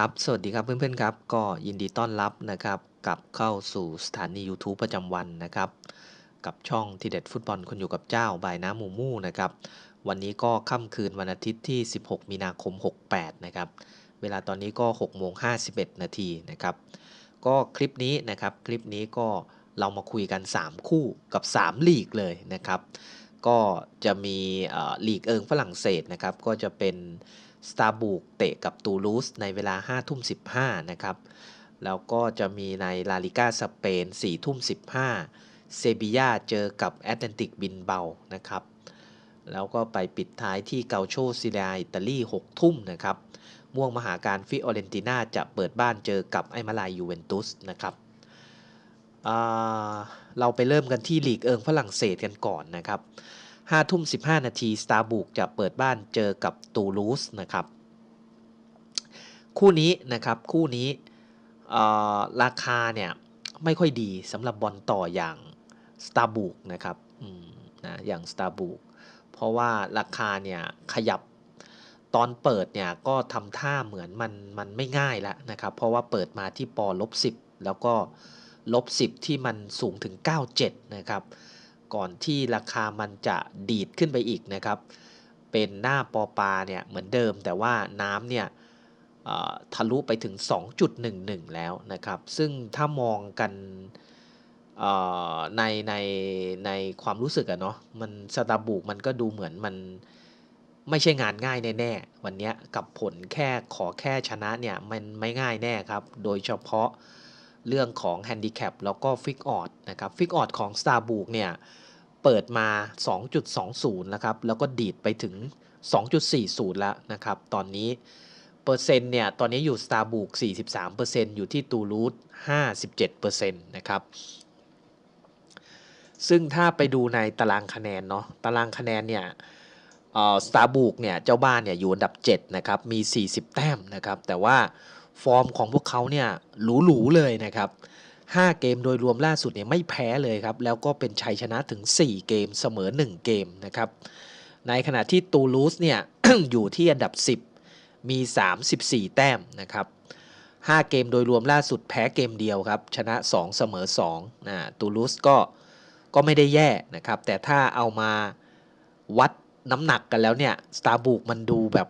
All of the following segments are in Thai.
ครับ สวัสดีครับเพื่อนๆครับ ก็ยินดีต้อนรับนะครับกลับเข้าสู่สถานี YouTube ประจำวันนะครับ กับช่องทีเด็ดฟุตบอลคนอยู่กับเจ้าบายน้ำมูมูนะครับ วันนี้ก็ค่ำคืนวันอาทิตย์ที่ 16 มีนาคม 68 นะครับ เวลาตอนนี้ก็6โมง51 นาทีนะครับ ก็คลิปนี้นะครับ คลิปนี้ก็เรามาคุยกัน 3 คู่กับ 3 ลีกเลยนะครับ ก็จะมีอ่อลีกเอิงฝรั่งเศสนะครับ ก็จะเป็น สตาร์บุกเตะกับตูลูสในเวลา5ทุ่ม15นะครับแล้วก็จะมีในลาลิก้าสเปน4ทุ่ม15 เซบียาเจอกับแอตแลนติกบินเบานะครับ แล้วก็ไปปิดท้ายที่เกาโชซิเลียอิตาลี6ทุ่มนะครับ ม่วงมหาการฟิออเรนติน่าจะเปิดบ้านเจอกับไอมาลายยูเวนตุสนะครับเราไปเริ่มกันที่ลีกเอิงฝรั่งเศสกันก่อนนะครับ 5ทุ่ม15นาทีสตาร์บุกจะเปิดบ้านเจอกับตูลูสนะครับ คู่นี้นะครับคู่นี้ราคาเนี่ยไม่ค่อยดีสำหรับบอลต่ออย่างสตาร์บุกนะครับนะอย่างสตาร์บุกเพราะว่าราคาเนี่ยขยับตอนเปิดเนี่ยก็ทำท่าเหมือนมันมันไม่ง่ายแล้วนะครับ เพราะว่าเปิดมาที่ปอลบ10 แล้วก็ลบ10 ที่มันสูงถึง 97 นะครับ ก่อนที่ราคามันจะดีดขึ้นไปอีกนะครับ เป็นหน้าปอปาเนี่ยเหมือนเดิม แต่ว่าน้ำเนี่ยทะลุไปถึง 2.11 แล้วนะครับ ซึ่งถ้ามองกันในในในความรู้สึกอะเนาะมันสตาร์บุกมันก็ดูเหมือนมันไม่ใช่งานง่ายแน่ๆวันนี้กับผลแค่ขอแค่ชนะเนี่ยมันไม่ง่ายแน่ครับ โดยเฉพาะ เรื่องของแฮนดิแคปแล้วก็ฟิกออดนะครับฟิกออดของ s t a r b u c เนี่ยเปิดมา 2.20แล้วครับ แล้วก็ดีดไปถึง 2.40 แล้วนะครับ ตอนนี้เปอร์เซ็นต์เนี่ย ตอนนี้อยู่ s t a r b u c 43%อยู่ที่ตูรูท57%นะครับ ซึ่งถ้าไปดูในตารางคะแนนเนาะตารางคะแนนเนี่ยสตาร์บุกเนี่ยเจ้าบ้านเนี่ยอยู่อันดับ 7 นะครับ มี 40 แต้มนะครับ แต่ว่า ฟอร์มของพวกเขาเนี่ยหรูๆเลยนะครับ 5 เกมโดยรวมล่าสุดเนี่ยไม่แพ้เลยครับ แล้วก็เป็นชัยชนะถึง 4 เกมเสมอ 1 เกมนะครับ ในขณะที่ตูลูสเนี่ยอยู่ที่อันดับ 10 มี 34 แต้มนะครับ5 เกมโดยรวมล่าสุดแพ้เกมเดียวครับ ชนะ 2 เสมอ2นะตูลูสก็ก็ไม่ได้แย่นะครับ แต่ถ้าเอามาวัดน้ำหนักกันแล้วเนี่ยสตาร์บุกมันดูแบบ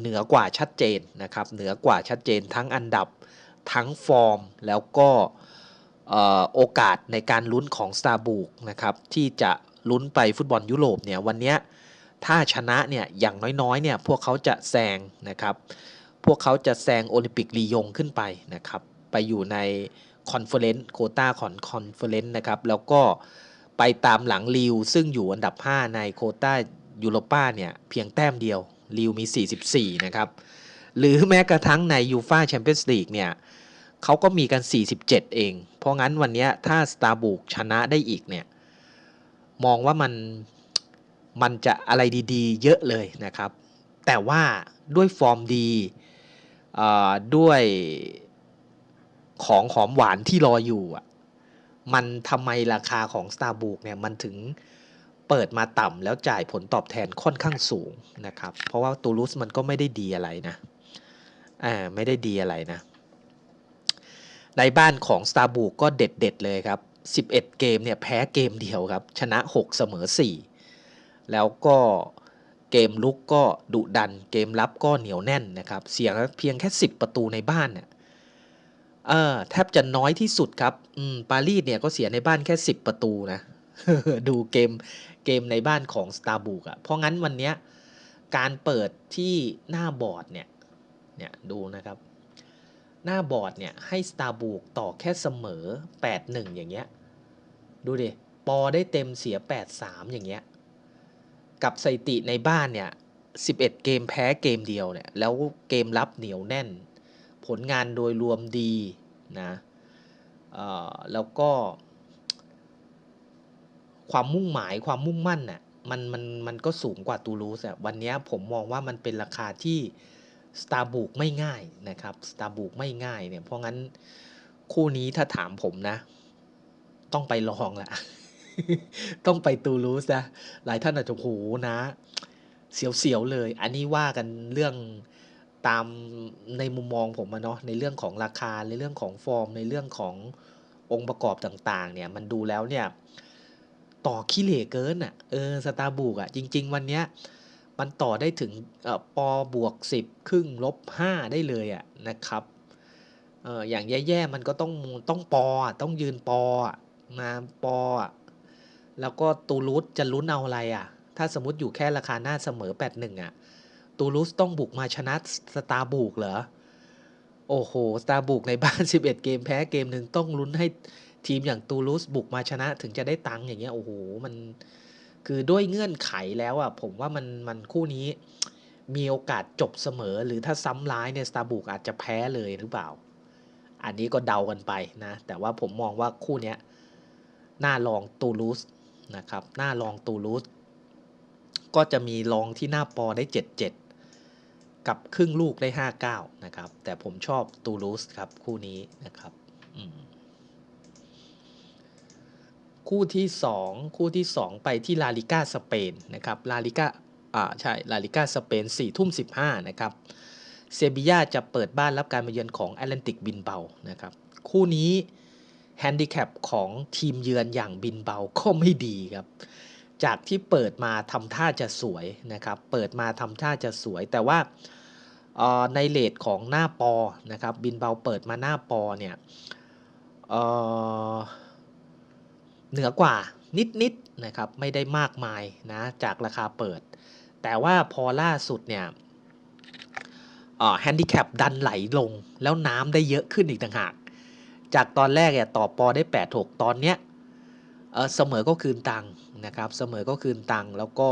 เหนือกว่าชัดเจนนะครับเหนือกว่าชัดเจนทั้งอันดับทั้งฟอร์ม แล้วก็โอกาสในการลุ้นของ s t a r b u c นะครับที่จะลุ้นไปฟุตบอลยุโรปเนี่ยวันนี้ถ้าชนะเนี่ยอย่างน้อยๆเนี่ยพวกเขาจะแซงนะครับพวกเขาจะแซงโอลิมปิกลียงขึ้นไปนะครับไปอยู่ในคอนเฟอเรนซ์โคต้าของคอนเฟอเรนซ์นะครับแล้วก็ไปตามหลังลิวซึ่งอยู่อันดับ 5 ในโคต้ายูโรป้าเนี่ยเพียงแต้มเดียว ลิวมี 44 นะครับ หรือแม้กระทั่งในยูฟาแชมเปี้ยนส์ลีกเนี่ยเขาก็มีกัน 47 เอง เพราะงั้นวันนี้ถ้าสตาร์บุกชนะได้อีกเนี่ย มองว่ามันมันจะอะไรดี ๆ เยอะเลยนะครับ แต่ว่าด้วยฟอร์มดีด้วยของหอมหวานที่รออยู่อะ มันทำไมราคาของ s t a r b u c เนี่ยมันถึง เปิดมาต่ำแล้วจ่ายผลตอบแทนค่อนข้างสูงนะครับ เพราะว่าตูรุสมันก็ไม่ได้ดีอะไรนะอ่าไม่ได้ดีอะไรนะ ในบ้านของ s t a r b u c ก็เด็ดเด็ดเลยครับ 11 เกมเนี่ยแพ้เกมเดียวครับ ชนะ 6 เสมอ 4 แล้วก็เกมลุกก็ดุดัน เกมรับก็เหนียวแน่นนะครับ เสียงเพียงแค่ 10 ประตูในบ้านเนี่ยเออแทบจะน้อยที่สุดครับ อืม ปารีสเนี่ยก็เสียในบ้านแค่ 10 ประตูนะ ดูเกมเกมในบ้านของ s t a r b u c อะเพราะงั้นวันนี้การเปิดที่หน้าบอร์ดเนี่ยเนี่ยดูนะครับ หน้าบอร์ดเนี่ยให้สตาร์บุกต่อแค่เสมอ 8-1 อย่างเงี้ยดูดิปอได้เต็มเสีย 8-3 อย่างเงี้ยกับสถิติในบ้านเนี่ย11 เกมแพ้เกมเดียวเนี่ยแล้วเกมรับเหนียวแน่น ผลงานโดยรวมดีนะแล้วก็ ความมุ่งหมายความมุ่งมั่นน่ะมันมันมันก็สูงกว่าตูรูสอะวันนี้ผมมองว่ามันเป็นราคาที่สตาร์บุกไม่ง่ายนะครับสตาร์บุกไม่ง่ายเนี่ยเพราะงั้นคู่นี้ถ้าถามผมนะ ต้องไปลองแหละต้องไปตูรูสนะหลายท่านอาจจะโหนะ เสียวๆเลย อันนี้ว่ากันเรื่องตามในมุมมองผมอะเนาะในเรื่องของราคาในเรื่องของฟอร์ม ในเรื่องขององค์ประกอบต่าง ๆ เนี่ย มันดูแล้วเนี่ย ต่อขี้เหร่เกินอะเออสตาร์บุกอะจริง ๆ วันเนี้ยมันต่อได้ถึงเอ่อปบวก 10 ครึ่งลบ 5 ได้เลยอะนะครับเอออย่างแย่ๆมันก็ต้องต้องปอต้องยืนปอะมาปอแล้วก็ตูรุสจะลุ้นเอาอะไรอะ ถ้าสมมติอยู่แค่ราคาหน้าเสมอ 8-1 อะ ตูรุสต้องบุกมาชนะสตาร์บุกเหรอ โอ้โห สตาร์บุกในบ้าน 11 เกมแพ้เกมหนึ่งต้องลุ้นให้ ทีมอย่างตูรุสบุกมาชนะถึงจะได้ตังค์อย่างเงี้ยโอ้โหมันคือด้วยเงื่อนไขแล้วอะผมว่ามันมันคู่นี้ มีโอกาสจบเสมอ หรือถ้าซ้ำร้ายเนี่ยสตาร์บุกอาจจะแพ้เลยหรือเปล่า อันนี้ก็เดากันไปนะ แต่ว่าผมมองว่าคู่เนี้ยน่าลองตูรุสนะครับน่าลองตูรุสก็จะมีลองที่หน้าปอได้ 7-7 กับครึ่งลูกได้ 5-9 นะครับ แต่ผมชอบตูรุสครับคู่นี้นะครับ อืม คู่ที่ 2 คู่ที่ 2 ไปที่ลาลิก้าสเปนนะครับลาลิก้าอ่าใช่ลาลิก้าสเปน4ทุ่ม15นะครับเซบียาจะเปิดบ้านรับการมาเยือนของแอตแลนติกบินเบานะครับคู่นี้แฮนดิแคปของทีมเยือนอย่างบินเบาก็ไม่ดีครับจากที่เปิดมาทำท่าจะสวยนะครับเปิดมาทำท่าจะสวย แต่ว่าในเลทของหน้าปอนะครับบินเบาเปิดมาหน้าปอเนี่ย เหนือกว่านิดๆนนะครับไม่ได้มากมายนะจากราคาเปิด แต่ว่าพอล่าสุดเนี่ยแฮนดิแคปดันไหลลงแล้วน้ำได้เยอะขึ้นอีกต่างหาก จากตอนแรกเนี่ยต่อปอได้ 8 6 ตอนเนี้ยเสมอก็คืนตังนะครับเสมอก็คืนตังแล้วก็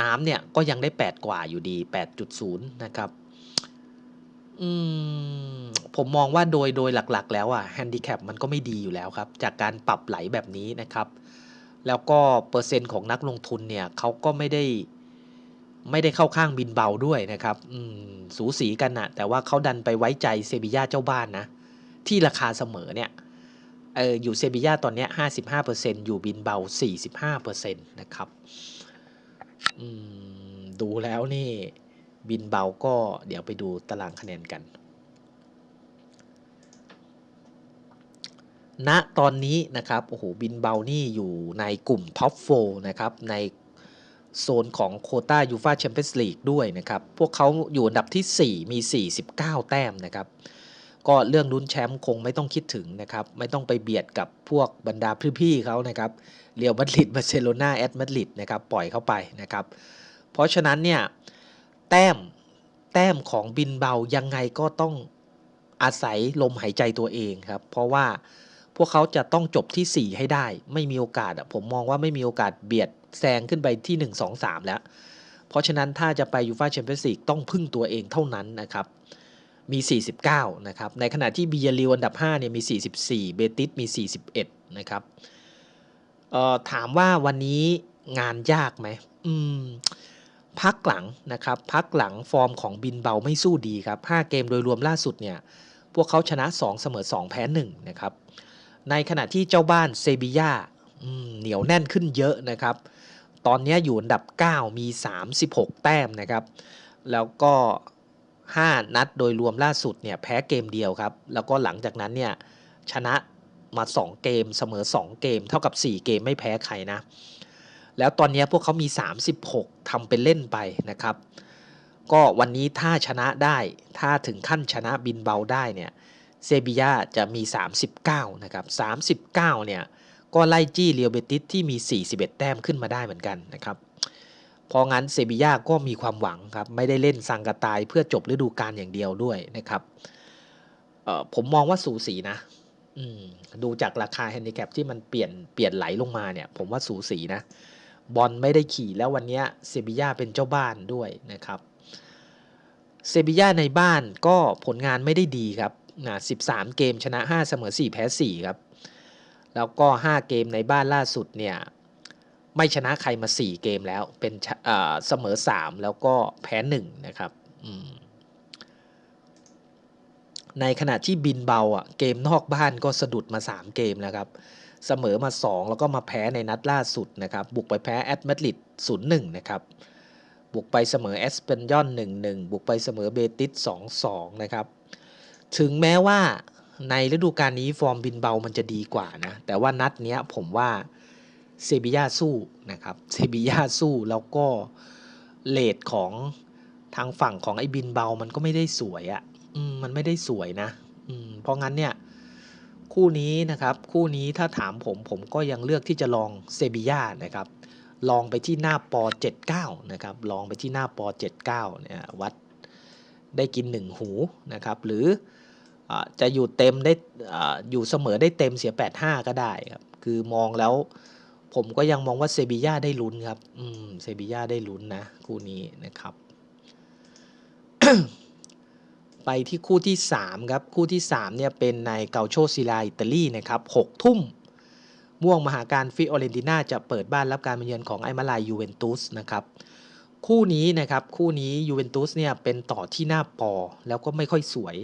น้ำเนี่ยก็ยังได้ 8 กว่าอยู่ดี 8.0 นะครับ อืม ผมมองว่าโดยโดยหลักๆ แล้วอะแฮนดิแคปมันก็ไม่ดีอยู่แล้วครับ จากการปรับไหลแบบนี้นะครับ แล้วก็เปอร์เซ็นต์ของนักลงทุนเนี่ยเขาก็ไม่ได้ ไม่ได้เข้าข้างบินเบาด้วยนะครับ อืม สูสีกันนะแต่ว่าเขาดันไปไว้ใจเซบีย่าเจ้าบ้านนะ ที่ราคาเสมอเนี่ยเอออยู่เซบีย่าตอนนี้ห้าสิบห้าเปอร์เซ็นอยู่บินเบาสี่สิบห้าเปอร์เซ็นต์นะครับ อืม ดูแล้วนี่ บินเบาก็เดี๋ยวไปดูตารางคะแนนกัน ณตอนนี้นะครับโอ้โหบินเบานี่อยู่ในกลุ่มท็อปโฟนะครับในโซนของโคต้ายูฟาแชมเปี้ยนส์ลีกด้วยนะครับ พวกเขาอยู่อันดับที่ 4 มี 49 แต้มนะครับ ก็เรื่องลุ้นแชมป์คงไม่ต้องคิดถึงนะครับ ไม่ต้องไปเบียดกับพวกบรรดาพี่ๆเขานะครับ เรียวมาดริดบาร์เซโลนาแอตมาดริดนะครับ ปล่อยเข้าไปนะครับ เพราะฉะนั้นเนี่ย แต้มแต้มของบินเบายังไงก็ต้องอาศัยลมหายใจตัวเองครับ เพราะว่าพวกเขาจะต้องจบที่ 4 ให้ได้ ไม่มีโอกาสผมมองว่าไม่มีโอกาสเบียดแซงขึ้นไปที่ 1 2 3 แล้ว เพราะฉะนั้นถ้าจะไปยูฟาแชมเปี้ยนส์ลีกต้องพึ่งตัวเองเท่านั้นนะครับมี 49 นะครับ ในขณะที่บียริวอันดับ 5 เนี่ยมี 44 เบติสมี 41 นะครับถามว่าวันนี้งานยากไหม อืม พักหลังนะครับพักหลังฟอร์มของบินเบาไม่สู้ดีครับ 5 เกมโดยรวมล่าสุดเนี่ยพวกเขาชนะ 2 เสมอ 2 แพ้1นะครับในขณะที่เจ้าบ้านเซบียาเหนียวแน่นขึ้นเยอะนะครับ ตอนนี้อยู่อันดับ 9 มี 36 แต้มนะครับ แล้วก็ 5 นัดโดยรวมล่าสุดเนี่ยแพ้เกมเดียวครับ แล้วก็หลังจากนั้นเนี่ยชนะมา 2 เกมเสมอ 2 เกม เท่ากับ 4 เกมไม่แพ้ใครนะ แล้วตอนนี้พวกเขามี 36ทำเป็นเล่นไปนะครับ ก็วันนี้ถ้าชนะได้ ถ้าถึงขั้นชนะบินเบาได้เนี่ยเซบียาจะมี 39 นะครับ 39 เนี่ย ก็ไล่จี้เรียวเบติสที่มี 41 แต้มขึ้นมาได้เหมือนกันนะครับพองั้นเซบียาก็มีความหวังครับ ไม่ได้เล่นสังกตายเพื่อจบฤดูกาลอย่างเดียวด้วยนะครับผมมองว่าสูสีนะดูจากราคาแฮนดิแคปที่มันเปลี่ยนเปลี่ยนไหลลงมาเนี่ย ผมว่าสูสีนะ บอลไม่ได้ขี่แล้ววันนี้เซบีย่าเป็นเจ้าบ้านด้วยนะครับเซบีย่าในบ้านก็ผลงานไม่ได้ดีครับนะ13 เกมชนะ 5 เสมอ 4 แพ้ 4 ครับ แล้วก็ 5 เกมในบ้านล่าสุดเนี่ยไม่ชนะใครมา 4 เกมแล้วเป็นเสมอ 3 แล้วก็แพ้ 1 นะครับในขณะที่บินเบาอะเกมนอกบ้านก็สะดุดมา 3 เกมแล้วครับ เสมอมา 2 แล้วก็มาแพ้ในนัดล่าสุดนะครับ บุกไปแพ้แอตมาดริด0-1 นะครับ บุกไปเสมอเอสเปนยอน1-1 บุกไปเสมอเบติส2-2 นะครับ ถึงแม้ว่าในฤดูกาลนี้ฟอร์มบินเบามันจะดีกว่านะ แต่ว่านัดเนี้ยผมว่าเซบียาสู้นะครับเซบียาสู้แล้วก็เลทของทางฝั่งของไอ้บินเบามันก็ไม่ได้สวยอะ่ะมมันไม่ได้สวยนะเพราะงั้นเนี่ย คู่นี้นะครับ คู่นี้ถ้าถามผมผมก็ยังเลือกที่จะลองเซบียานะครับ ลองไปที่หน้าปอ79นะครับ ลองไปที่หน้าปอ79เนี่ยวัดได้กิน 1 หูนะครับ หรืออจะอยู่เต็มได้ออยู่เสมอได้เต็มเสีย 85 ก็ได้ครับ คือมองแล้วผมก็ยังมองว่าเซบียาได้ลุ้นครับ อืม เซบียาได้ลุ้นนะ คู่นี้นะครับ ไปที่คู่ที่ 3 ครับ คู่ที่ 3 เนี่ยเป็นในเกาโชซิลาอิตาลีนะครับ6ทุ่ม ม่วงมหาการฟิโอเรนติน่าจะเปิดบ้านรับการมาเยือนของไอมาลายยูเวนตุสนะครับคู่นี้นะครับคู่นี้ยูเวนตุสเนี่ยเป็นต่อที่หน้าปอแล้วก็ไม่ค่อยสวย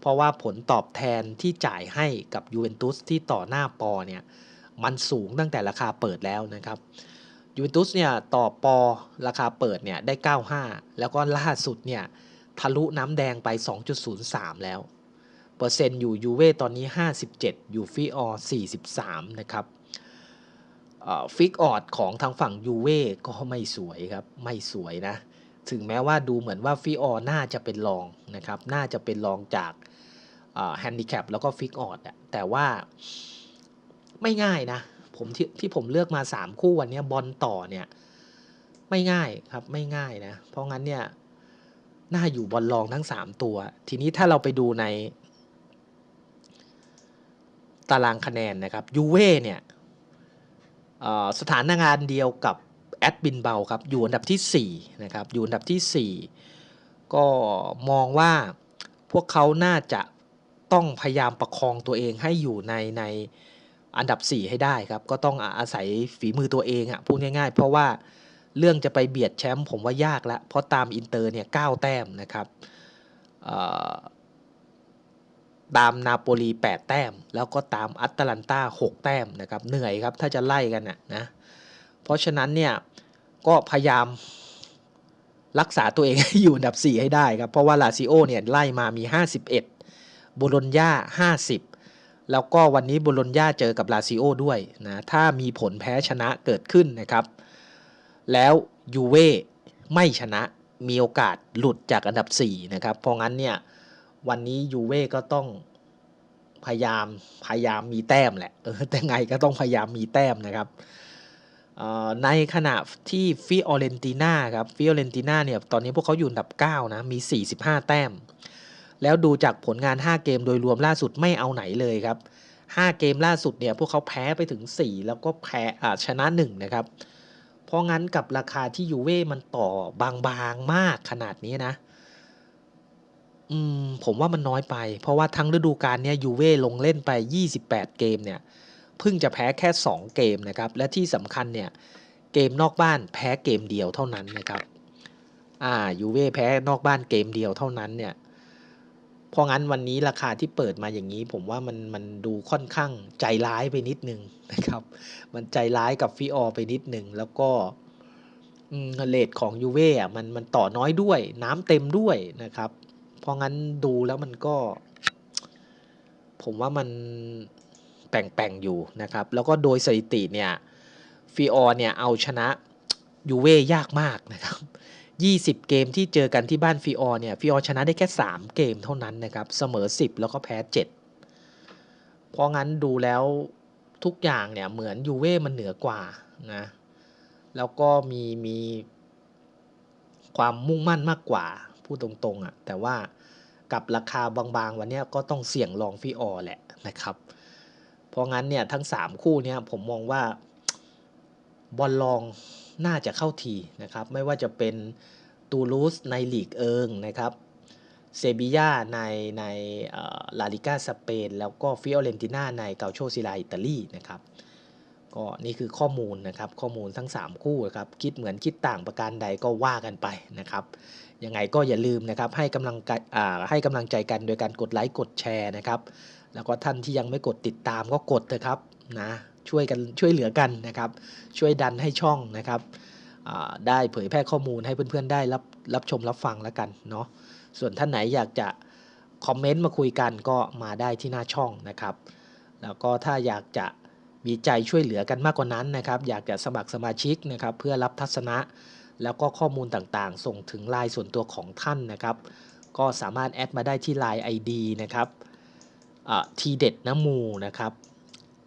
เพราะว่าผลตอบแทนที่จ่ายให้กับยูเวนตุสที่ต่อหน้าปอเนี่ยมันสูงตั้งแต่ราคาเปิดแล้วนะครับยูเวนตุสเนี่ยต่อปอราคาเปิดเนี่ยได้ 95 แล้วก็ล่าสุดเนี่ย ทะลุน้ำแดงไป 2.03 แล้ว เปอร์เซ็นต์อยู่ยูเว่ตอนนี้ 57 อยู่ฟิออ43 นะครับฟิกออดของทางฝั่งยูเว่ก็ไม่สวยครับ ไม่สวยนะ ถึงแม้ว่าดูเหมือนว่าฟิออน่าจะเป็นรองนะครับ น่าจะเป็นรองจากแฮนดิแคปแล้วก็ฟิกออดแต่ว่าไม่ง่ายนะผมที่ที่ผมเลือกมา 3 คู่วันนี้บอลต่อเนี่ย ไม่ง่ายครับไม่ง่ายนะ เพราะงั้นเนี่ย น่าอยู่บอลรองทั้ง3ตัว ทีนี้ถ้าเราไปดูใน ตารางคะแนนนะครับยูเว่เนี่ยสถานงานเดียวกับแอดบินเบาครับอยู่อันดับที่4นะครับอยู่อันดับที่ 4 ก็มองว่าพวกเขาน่าจะต้องพยายามประคองตัวเองให้อยู่ในในอันดับ 4 ให้ได้ครับ ก็ต้องอาศัยฝีมือตัวเองอะพูดง่ายๆ เพราะว่า เรื่องจะไปเบียดแชมป์ผมว่ายากละเพราะตามอินเตอร์เนี่ยเก้าแต้มนะครับตามนาโปลี 8 แต้ม แล้วก็ตามอัตแลนตา6 แต้มนะครับเหนื่อยครับถ้าจะไล่กันนะนะเพราะฉะนั้นเนี่ยก็พยายามรักษาตัวเองให้อยู่อันดับ 4 ให้ได้ครับ เพราะว่าลาซิโอเนี่ยไล่มามี 51โบโลญญา50 แล้วก็วันนี้โบโลญญาเจอกับลาซิโอด้วยนะถ้ามีผลแพ้ชนะเกิดขึ้นนะครับ แล้วยูเว่ไม่ชนะมีโอกาสหลุดจากอันดับ 4 นะครับ เพราะงั้นเนี่ยวันนี้ยูเว่ก็ต้องพยายามพยายามมีแต้มแหละแต่ไงก็ต้องพยายามมีแต้มนะครับในขณะที่ฟิออเรนติน่าครับฟิออเรนติน่าเนี่ยตอนนี้พวกเขาอยู่อันดับ 9 นะ มี 45 แต้ม แล้วดูจากผลงาน 5 เกมโดยรวมล่าสุดไม่เอาไหนเลยครับ 5 เกมล่าสุดเนี่ยพวกเขาแพ้ไปถึง 4 แล้วก็แพ้ชนะ 1 นะครับ เพราะงั้นกับราคาที่ยูเว่มันต่อบางๆมากขนาดนี้นะ อืม ผมว่ามันน้อยไป เพราะว่าทั้งฤดูกาลเนี้ยยูเว่ลงเล่นไป 28 เกมเนี่ยเพิ่งจะแพ้แค่ 2 เกมนะครับ และที่สำคัญเนี่ยเกมนอกบ้านแพ้เกมเดียวเท่านั้นนะครับ อ่ายูเว่แพ้นอกบ้านเกมเดียวเท่านั้นเนี่ย เพราะงั้นวันนี้ราคาที่เปิดมาอย่างนี้ ผมว่ามันมันดูค่อนข้างใจร้ายไปนิดนึงนะครับ มันใจร้ายกับฟิออไปนิดนึง แล้วก็เลทของยูเว่อะมันมันต่อน้อยด้วย น้ำเต็มด้วยนะครับ เพราะงั้นดูแล้วมันก็ ผมว่ามันแป่งๆอยู่นะครับ แล้วก็โดยสถิติเนี่ยฟีออเนี่ยเอาชนะยูเว่ยากมากนะครับ 20 เกมที่เจอกันที่บ้านฟีออเนี่ยฟีออชนะได้แค่ 3 เกมเท่านั้นนะครับ เสมอ 10 แล้วก็แพ้ 7 เพราะงั้นดูแล้วทุกอย่างเนี่ยเหมือนยูเว่มันเหนือกว่านะแล้วก็มีมีความมุ่งมั่นมากกว่าพูดตรงๆอะ่ะแต่ว่ากับราคาบางๆ วันนี้ก็ต้องเสี่ยงลองฟีออแหละนะครับ เพราะงั้นเนี่ยทั้ง 3 คู่เนี่ยผมมองว่าบอลลอง น่าจะเข้าทีนะครับ ไม่ว่าจะเป็นตูลูสในลีกเอิงนะครับเซบียาในในลาลิกาสเปน แล้วก็ฟิโอเรนติน่าในเกาโชซิลาอิตาลีนะครับก็นี่คือข้อมูลนะครับข้อมูลทั้ง 3 คู่ครับคิดเหมือนคิดต่างประการใดก็ว่ากันไปนะครับยังไงก็อย่าลืมนะครับให้กำลังให้กำลังใจกันโดยการกดไลค์กดแชร์นะครับ แล้วก็ท่านที่ยังไม่กดติดตามก็กดเถอะครับนะ ช่วยกันช่วยเหลือกันนะครับ ช่วยดันให้ช่องนะครับได้เผยแพร่ข้อมูลให้เพื่อนๆได้รับรับชมรับฟังแล้วกันเนาะส่วนท่านไหนอยากจะคอมเมนต์มาคุยกันก็มาได้ที่หน้าช่องนะครับ แล้วก็ถ้าอยากจะมีใจช่วยเหลือกันมากกว่านั้นนะครับ อยากจะสมัครสมาชิกนะครับ เพื่อรับทัศนะ แล้วก็ข้อมูลต่างๆ ส่งถึงไลน์ส่วนตัวของท่านนะครับ ก็สามารถแอดมาได้ที่ Line ID นะครับทีเด็ดน้ำมูนะครับ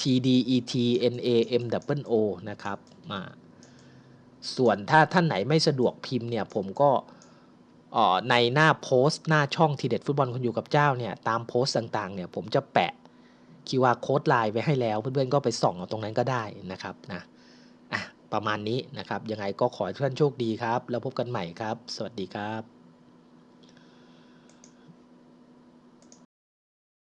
T D E T N A M W O นะครับมาส่วนถ้าท่านไหนไม่สะดวกพิมพ์เนี่ยผมก็ในหน้าโพสต์หน้าช่องทีเด็ดฟุตบอลคนอยู่กับเจ้าเนี่ยตามโพสต์ต่างๆเนี่ยผมจะแปะ QR code ไลน์ไว้ให้แล้วเพื่อนๆก็ไปส่องเอาตรงนั้นก็ได้นะครับนะอะประมาณนี้นะครับยังไงก็ขอให้ท่านโชคดีครับ แล้วพบกันใหม่ครับ สวัสดีครับ